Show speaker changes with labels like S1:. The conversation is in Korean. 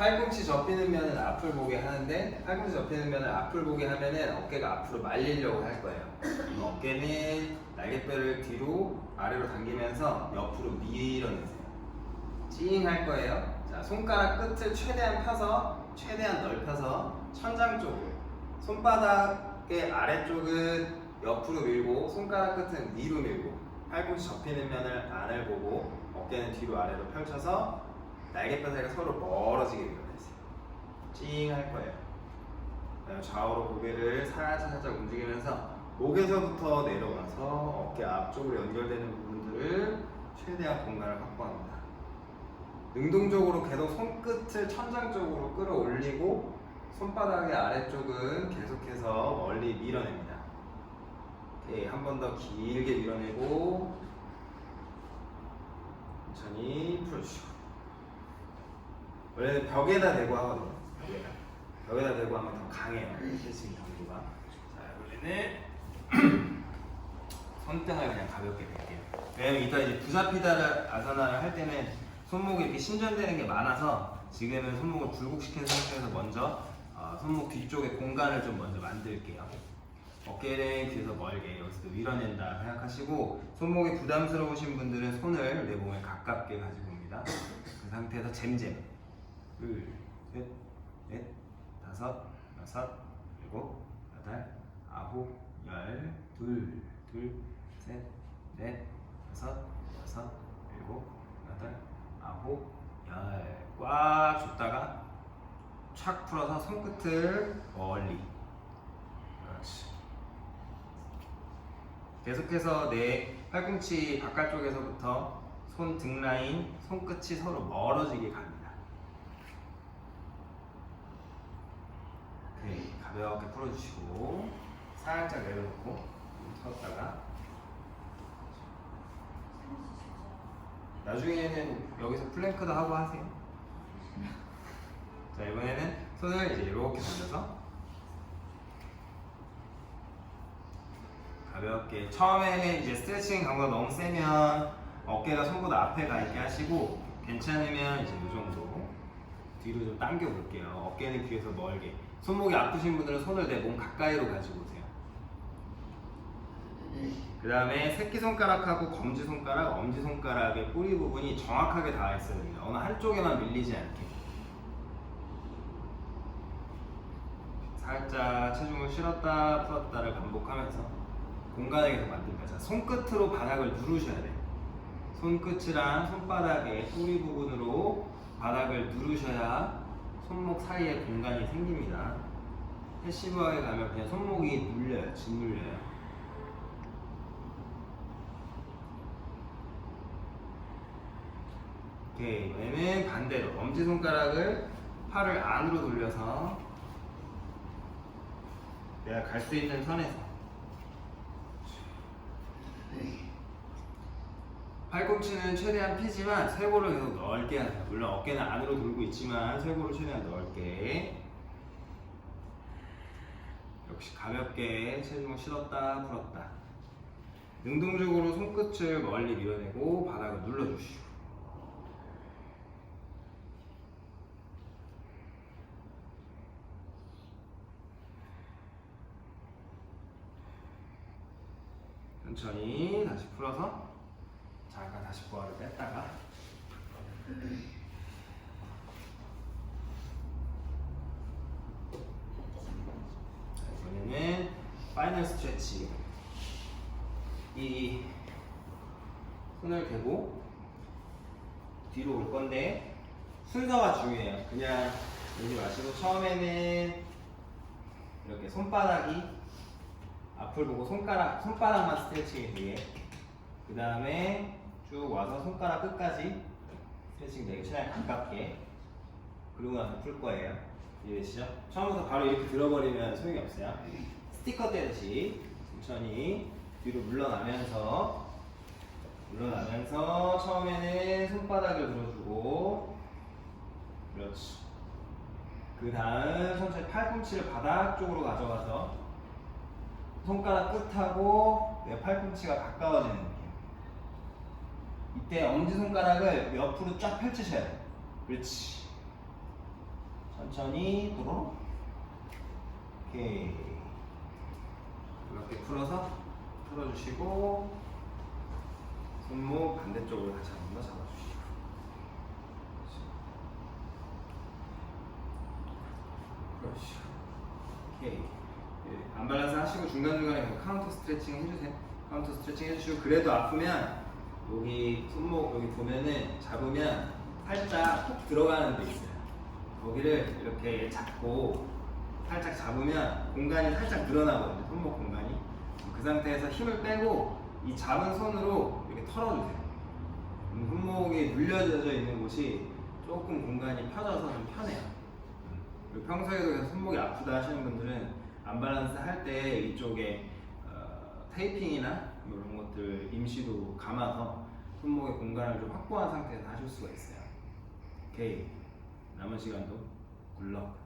S1: 팔꿈치 접히는 면을 앞을 보게 하는데 팔꿈치 접히는 면을 앞을 보게 하면은 어깨가 앞으로 말리려고 할 거예요. 어깨는 날개뼈를 뒤로 아래로 당기면서 옆으로 밀어내세요. 찡 할 거예요. 자, 손가락 끝을 최대한 펴서 최대한 넓혀서 천장 쪽으로 손바닥의 아래쪽은 옆으로 밀고 손가락 끝은 위로 밀고 팔꿈치 접히는 면을 안을 보고 어깨는 뒤로 아래로 펼쳐서 날개뼈 사이가 서로 멀어지게 밀어내세요. 찡할 거예요. 좌우로 고개를 살짝 살짝 움직이면서 목에서부터 내려가서 어깨 앞쪽으로 연결되는 부분들을 최대한 공간을 확보합니다. 능동적으로 계속 손끝을 천장 쪽으로 끌어올리고 손바닥의 아래쪽은 계속해서 멀리 밀어냅니다. 오케이, 한 번 더 길게 밀어내고 천천히 풀어주시고 원래는 벽에다 대고 하거든요. 벽에다. 벽에다 대고 하면 더 강해요. 헬스윙 강도가. 자, 원래는 손등을 그냥 가볍게 댈게요. 왜냐면 이따 이제 부사피다 아사나를 할 때는 손목이 이렇게 신전되는 게 많아서 지금은 손목을 굴곡시킨 상태에서 먼저 어, 손목 뒤쪽에 공간을 좀 먼저 만들게요. 어깨를 뒤에서 멀게 여기서 밀어낸다 생각하시고 손목이 부담스러우신 분들은 손을 내 몸에 가깝게 가지고 옵니다. 그 상태에서 잼잼 둘, 셋, 넷, 다섯, 여섯, 일곱, 여덟, 아홉, 열, 둘, 둘, 셋, 넷, 다섯, 여섯, 일곱, 여덟, 아홉, 열. 꽉 줬다가 착 풀어서 손끝을 멀리. 그렇지. 계속해서 내 팔꿈치 바깥쪽에서부터 손 등 라인, 손끝이 서로 멀어지게 갑니다. 오케이, 가볍게 풀어주시고 살짝 내려놓고 섰다가 나중에는 여기서 플랭크도 하고 하세요. 자 이번에는 손을 이제 이렇게 돌려서 가볍게 처음에는 이제 스트레칭 강도가 너무 세면 어깨가 손보다 앞에 가 있게 하시고 괜찮으면 이제 이 정도 뒤로 좀 당겨 볼게요. 어깨는 귀에서 멀게. 손목이 아프신 분들은 손을 내 몸 가까이로 가지고 오세요. 그 다음에 새끼손가락하고 검지손가락, 엄지손가락의 뿌리 부분이 정확하게 닿아 있어야 됩니다. 어느 한쪽에만 밀리지 않게. 살짝 체중을 실었다 풀었다를 반복하면서 공간을 계속 만듭니다. 자, 손끝으로 바닥을 누르셔야 돼요. 손끝이랑 손바닥의 뿌리 부분으로 바닥을 누르셔야 손목 사이에 공간이 생깁니다. 패시브하게 가면 그냥 손목이 눌려요, 짓눌려요. 오케이, 이번에는 반대로 엄지손가락을 팔을 안으로 돌려서 내가 갈 수 있는 선에서 팔꿈치는 최대한 피지만 쇄골을 계속 넓게 하세요. 물론 어깨는 안으로 돌고 있지만 쇄골을 최대한 넓게. 역시 가볍게 체중을 실었다 풀었다. 능동적으로 손끝을 멀리 밀어내고 바닥을 눌러주시고. 천천히 다시 풀어서 다시 부하를 뺐다가. 자, 이번에는 파이널 스트레치. 이 손을 대고 뒤로 올 건데 순서가 중요해요. 그냥 오지 마시고 처음에는 이렇게 손바닥이 앞을 보고 손가락 손바닥만 스트레칭이 되게 그 다음에 쭉 와서 손가락 끝까지 스트레칭 되게 최대한 가깝게 그리고 나서 풀 거예요 이해되시죠? 처음부터 바로 이렇게 들어버리면 소용이 없어요 스티커 떼듯이 천천히 뒤로 물러나면서 물러나면서 처음에는 손바닥을 들어주고 그렇지 그 다음 천천히 팔꿈치를 바닥 쪽으로 가져가서 손가락 끝하고 내 팔꿈치가 가까워지는. 이때 엄지손가락을 옆으로 쫙 펼치셔야 돼요. 그렇지.
S2: 천천히 들어. 오케이.
S1: 이렇게 풀어서 풀어주시고 손목 반대쪽으로 다시 한번더 잡아주시고 그렇죠 오케이 예, 안발란스 하시고 중간중간에 카운터 스트레칭 해주세요 카운터 스트레칭 해주시고 그래도 아프면 여기 손목 여기 보면은 잡으면 살짝 톡 들어가는 데 있어요. 거기를 이렇게 잡고 살짝 잡으면 공간이 살짝 늘어나거든요 손목 공간이. 그 상태에서 힘을 빼고 이 잡은 손으로 이렇게 털어주세요. 음, 손목이 눌려져 있는 곳이 조금 공간이 펴져서 좀 편해요. 그리고 평소에도 손목이 아프다 하시는 분들은 안밸런스 할 때 이쪽에 어, 테이핑이나 뭐 이런 것들 임시로 감아서 손목의 공간을 좀 확보한 상태에서 하실 수가 있어요. 오케이. 남은 시간도 굴럭